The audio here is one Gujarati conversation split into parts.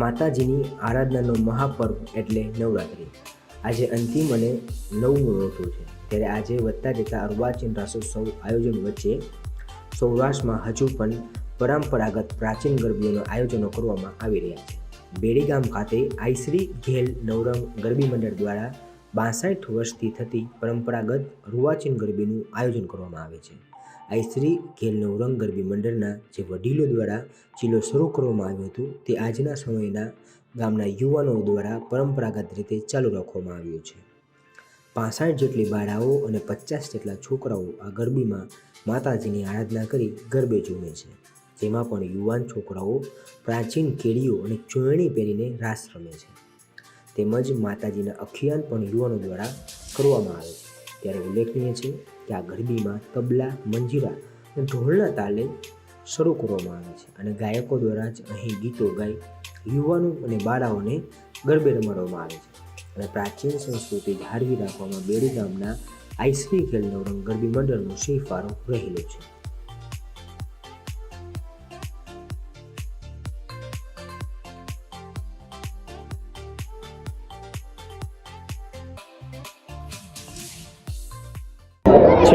માતાજીની આરાધનાનો મહાપર્વ એટલે નવરાત્રિ. આજે અંતિમ અને નવમું નોરતું છે. ત્યારે આજે વધતા જતા અર્વાચીન રાસોત્સવ આયોજન વચ્ચે સૌરાષ્ટ્રમાં હજુ પણ પરંપરાગત પ્રાચીન ગરબીઓના આયોજનો કરવામાં આવી રહ્યા છે. બેડીગામ ખાતે આઈશ્રી ઘેલ નવરંગ ગરબી મંડળ દ્વારા બાસઠ વર્ષથી થતી પરંપરાગત રૂવાચીન ગરબીનું આયોજન કરવામાં આવે છે. આઈશ્રી ખેલ નવરંગ ગરબી મંડળના જે વડીલો દ્વારા ચીલો શરૂ કરવામાં આવ્યું હતું, તે આજના સમયના ગામના યુવાનો દ્વારા પરંપરાગત રીતે ચાલુ રાખવામાં આવ્યું છે. પાસઠ જેટલી બાળાઓ અને પચાસ જેટલા છોકરાઓ આ ગરબીમાં માતાજીની આરાધના કરી ગરબે ઝૂમે છે. જેમાં પણ યુવાન છોકરાઓ પ્રાચીન કેડીઓ અને ચોયણી પહેરીને રાસ રમે છે. તેમજ માતાજીના અખિયાન પણ યુવાનો દ્વારા કરવામાં આવે છે. ત્યારે ઉલ્લેખનીય છે આ ગરબીમાં તબલા, મંજીરા અને ઢોલના તાલે શરૂ કરવામાં આવે છે અને ગાયકો દ્વારા જ અહીં ગીતો ગાઈ યુવાનો અને બાળાઓને ગરબે રમાડવામાં આવે છે અને પ્રાચીન સંસ્કૃતિ જાળવી રાખવામાં બેડી ગામના આઈશ્રી ખેલનો રંગ ગરબી મંડળનો સિંહ રહેલો છે.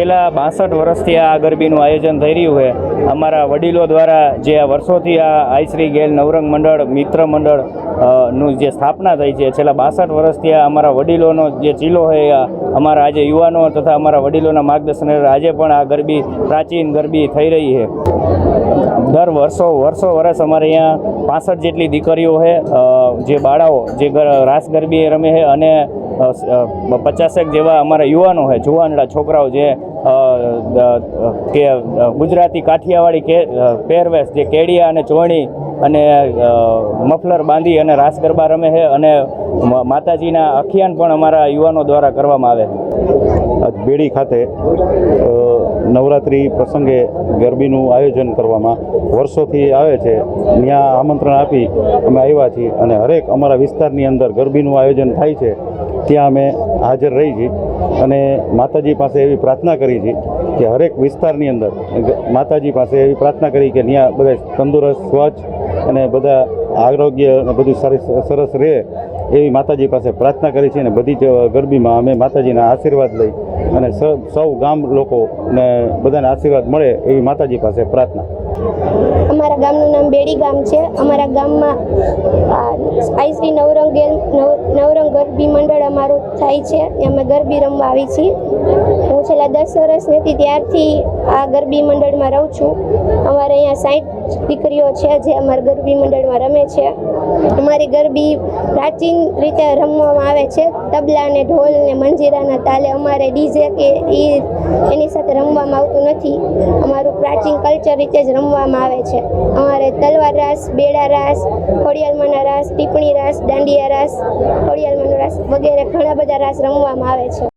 છેલ્લા બાસઠ વર્ષથી આ ગરબીનું આયોજન થઈ રહ્યું છે. અમારા વડીલો દ્વારા જે આ વર્ષોથી આ આઈશ્રી ગેલ નવરંગ મંડળ, મિત્ર મંડળનું જે સ્થાપના થઈ છે, છેલ્લા બાસઠ વર્ષથી આ અમારા વડીલોનો જે ચીલો છે અમારા આજે યુવાનો તથા અમારા વડીલોના માર્ગદર્શન આજે પણ આ ગરબી, પ્રાચીન ગરબી થઈ રહી છે. દર વર્ષો વર્ષો વર્ષ અમારે અહીંયા પાસઠ જેટલી દીકરીઓ છે જે બાળાઓ, જે રાસ ગરબી રમે છે અને પચાસેક જેવા અમારા યુવાનો છે, જુવાનડા છોકરાઓ જે કે ગુજરાતી કાઠિયાવાડી કે પહેરવેશ જે કેડિયા અને ચોણી અને મફલર બાંધી અને રાસ ગરબા રમે છે અને માતાજીના અખિયાન પણ અમારા યુવાનો દ્વારા કરવામાં આવે છે. બેડી ખાતે નવરાત્રિ પ્રસંગે ગરબીનું આયોજન કરવામાં વર્ષોથી આવે છે. ત્યાં આમંત્રણ આપી અમે આવ્યા છીએ અને હરેક અમારા વિસ્તારની અંદર ગરબીનું આયોજન થાય છે. ત્યાં અમે હાજર રહી છીએ અને માતાજી પાસે એવી પ્રાર્થના કરી છે કે હરેક વિસ્તારની અંદર માતાજી પાસે એવી પ્રાર્થના કરી કે ત્યાં બધા તંદુરસ્ત, સ્વચ્છ અને બધા આરોગ્ય અને બધું સારી સરસ રહે એવી માતાજી પાસે પ્રાર્થના કરી છે અને બધી જ ગરબીમાં અમે માતાજીના આશીર્વાદ લઈ અને સૌ ગામ લોકોને બધાને આશીર્વાદ મળે એવી માતાજી પાસે પ્રાર્થના. અમારા ગામનું નામ બેડી ગામ છે. અમારા ગામમાં આઈશ્રી નવરંગ નવરંગ ગરબી મંડળ અમારું થાય છે. અમે ગરબી રમવા આવી છીએ. હું છેલ્લા દસ વર્ષ નથી, ત્યારથી આ ગરબી મંડળમાં રહું છું. અમારે અહીંયા સાઠ દીકરીઓ છે જે અમારા ગરબી મંડળમાં રમે છે. અમારી ગરબી પ્રાચીન રીતે રમવામાં આવે છે. તબલા ને ઢોલ ને મંજીરાના તાલે અમારે ડીજે કે એ એની સાથે રમવામાં આવતું નથી. અમારું પ્રાચીન કલ્ચર રીતે જ રમવામાં આવે છે. અમારે તલવાર રાસ, બેડા રાસ, ખોડિયાલમાંના રાસ, ટીપણી રાસ, દાંડિયા રાસ, ખોડિયાલમાંનો રાસ વગેરે ઘણા બધા રાસ રમવામાં આવે છે.